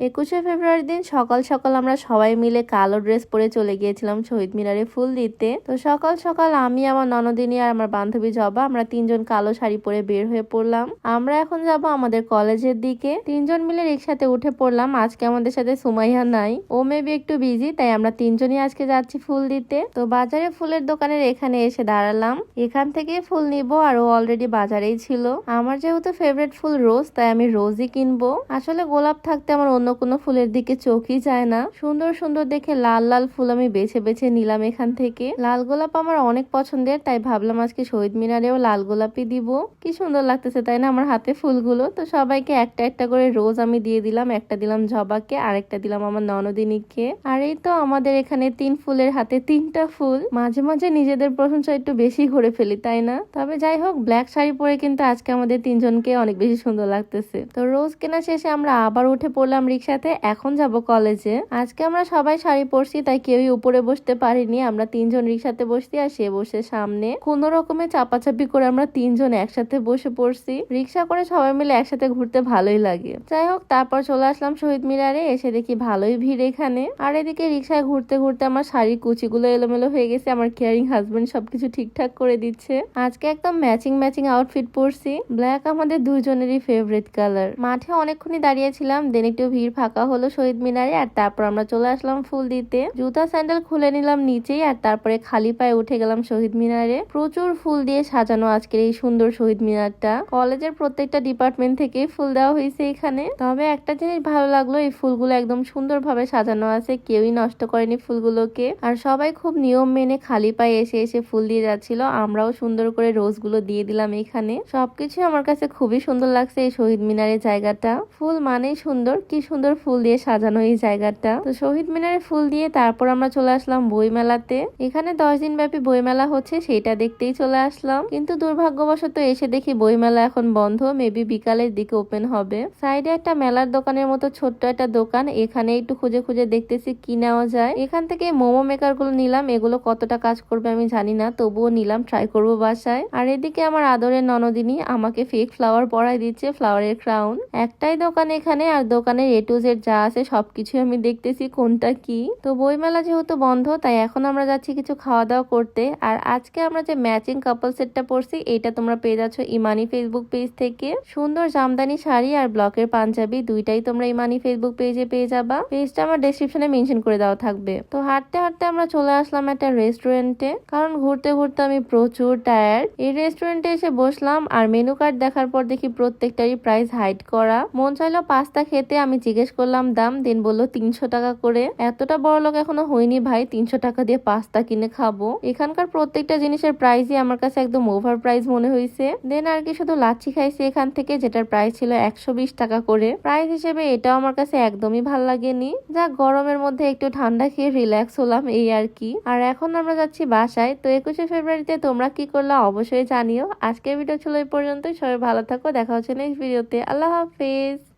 একুশে ফেব্রুয়ারির দিন সকাল সকাল আমরা সবাই মিলে কালো ড্রেস পরে চলে গিয়েছিলাম শহীদ মিনারে ফুল দিতে। তো সকাল সকাল আমি, আমার ননদিনী আর আমার বান্ধবী জবা আমরা তিনজন কালো শাড়ি পরে বের হয়ে পড়লাম। আমরা এখন যাব আমাদের কলেজের দিকে। তিনজন মিলে রিক্সাতে উঠে পড়লাম। আজকে আমাদের সাথে সুমাইয়া নাই। ও মেবি একটু বিজি তাই আমরা তিনজনই আজকে যাচ্ছি ফুল দিতে। তো বাজারে ফুলের দোকানের এখানে এসে দাঁড়ালাম। এখান থেকে ফুল নিব আর ও অলরেডি বাজারেই ছিল। আমার যেহেতু ফেভারিট ফুল রোজ তাই আমি রোজই কিনবো। আসলে গোলাপ থাকতে আমার অন্য কোনো ফুলের দিকে চোখই যায় না। সুন্দর সুন্দর দেখে লাল লাল ফুল আমি বেছে বেছে নিলাম এখান থেকে। লাল গোলাপ আমার অনেক পছন্দের, তাই ভাবলাম আজকে শহীদ মিনারেও লাল গোলাপই দিব। কি সুন্দর লাগতেছে, তাই না? আমার হাতে ফুলগুলো। তো সবাইকে একটা একটা করে রোজ আমি দিয়ে দিলাম। একটা দিলাম জবাকে, আরেকটা দিলাম আমার ননদিনীকে। আর এই তো আমাদের এখানে তিন ফুলের হাতে তিনটা ফুল। মাঝে মাঝে নিজেদের প্রশংসা একটু বেশি করে ফেলি, তাই না? তবে যাই হোক, ব্ল্যাক শাড়ি পরে কিন্তু আজকে আমাদের তিনজনকে অনেক বেশি সুন্দর লাগতেছে। তো রোজ কেনা শেষে আমরা আবার উঠে পড়লাম রিক্সাতে এখন যাব কলেজে আজকে আমরা সবাই শাড়ি পরছি, তাই কেউই উপরে বসতে পারিনি। আমরা তিনজন রিক্সাতে বসছি আর সে বসে সামনে। কোনো রকমে চাপাচাপি করে আমরা তিনজন একসাথে বসে পড়ছি। রিক্সা করে সবাই মিলে একসাথে ঘুরতে ভালোই লাগে। যাই হোক, তারপর চলে আসলাম শহীদ মিনারে, এসে দেখি ভালোই ভিড় এখানে। আর এদিকে রিক্সায় ঘুরতে ঘুরতে আমার শাড়ির কুচিগুলো এলোমেলো হয়ে গেছে, আমার কেয়ারিং হাজবেন্ড সবকিছু ঠিকঠাক করে দিচ্ছে। আজকে একদম ম্যাচিং ম্যাচিং আউটফিট পরছি। ব্ল্যাক আমাদের দুজনেরই ফেভারিট কালার মাঠে অনেকক্ষণই দাঁড়িয়েছিলাম দেন একটু ভিড় ফাঁকা হলো শহীদ মিনারে, আর তারপর আমরা চলে আসলাম ফুল দিতে। জুতা স্যান্ডেল খুলে নিলাম নিচেই, আর তারপরে খালি পায়ে উঠে গেলাম শহীদ মিনারে। প্রচুর ফুল দিয়ে সাজানো আজকের এই সুন্দর শহীদ মিনারটা। কলেজের প্রত্যেকটা ডিপার্টমেন্ট থেকে ফুল দেওয়া হয়েছে এখানে। তবে একটা জিনিস ভালো লাগল, এই ফুলগুলো একদম সুন্দরভাবে সাজানো আছে। কেউই নষ্ট করেনি ফুলগুলোকে। আর সবাই খুব নিয়ম মেনে খালি পায়ে এসে এসে ফুল দিয়ে যাচ্ছিল। আমরাও সুন্দর করে রোজগুলো দিয়ে দিলাম এখানে। সবকিছু আমার কাছে খুবই সুন্দর লাগছে এই শহীদ মিনারের জায়গাটা। ফুল মানেই সুন্দর, কি সুন্দর ফুল দিয়ে সাজানো এই জায়গাটা। তো শহীদ মিনারে ফুল দিয়ে তারপর আমরা চলে আসলাম বই মেলাতে এখানে দশ দিন ব্যাপী বই মেলা হচ্ছে সেটা দেখতেই চলে আসলাম। কিন্তু দুর্ভাগ্যবশত এসে দেখি বই মেলা এখন বন্ধ মেবি বিকালের দিকে ওপেন হবে। সাইডে একটা মেলার দোকানের মতো ছোট্ট একটা দোকান, এখানে একটু খুঁজে খুঁজে দেখতেছি কি নেওয়া যায়। এখান থেকে মোমো মেকারগুলো নিলাম, এগুলো কতটা কাজ করবে আমি জানি না, তবুও নিলাম ট্রাই করব বাসায়। আর এদিকে আমার আদরের ননদিনী আমাকে ফেক ফ্লাওয়ার পরাই দিচ্ছে ফ্লাওয়ারের ক্রাউন একটাই দোকান এখানে, আর দোকানের এ টু জেড যা আছে সবকিছু আমি দেখতেছি, কোনটা কি? তো বইমেলা যেহেতু বন্ধ, তাই এখন আমরা যাচ্ছি কিছু খাওয়া দাওয়া করতে। আর আজকে আমরা যে ম্যাচিং কাপল সেটটা পরছি এটা তোমরা পেয়ে যাচ্ছ ইমানি ফেসবুক পেজ থেকে। সুন্দর জামদানি শাড়ি আর ব্লকের পাঞ্জাবি, দুইটাই তোমরা ইমানি ফেসবুক পেজে পেয়ে যাবা। পেজটা আমার ডেসক্রিপশনে মেনশন করে দেওয়া থাকবে। তো হাঁটতে হাঁটতে আমরা চলে আসলাম একটা রেস্টুরেন্টে কারণ ঘুরতে ঘুরতে আমি প্রচুর টায়ার্ড এই রেস্টুরেন্টে এসে বসলাম আর মেনু কার্ড দেখার পর দেখি প্রত্যেকটারই প্রাইস হাইড করা। মন চাইলো পাস্তা খেতে, আমি জিজ্ঞেস করলাম, দাম? দেন বলল, তিনশো টাকা করে। এতটা বড় লোক এখনও হয়নি ভাই, তিনশো টাকা দিয়ে পাস্তা কিনে খাব। এখানকার প্রত্যেকটা জিনিসের প্রাইসই আমার কাছে একদম ওভার প্রাইস মনে হয়েছে দেন আর কি শুধু লাচ্ছি খাইছি এখান থেকে, যেটার প্রাইস ছিল একশো বিশ টাকা করে। প্রাইস হিসেবে এটাও আমার কাছে একদমই ভালো লাগেনি। যা গরমের মধ্যে একটু ঠান্ডা খেয়ে রিল্যাক্স হলাম এই আর কি। আর এখন আমরা যাচ্ছি বাসায়। তো একুশে ফেব্রুয়ারিতে তোমরা কি করলে অবশ্যই জানিও। আজকের ভিডিও ছিল এই পর্যন্তই। সবাই ভালো থাকো। দেখা হচ্ছে নেক্সট ভিডিওতে আল্লাহ হাফেজ।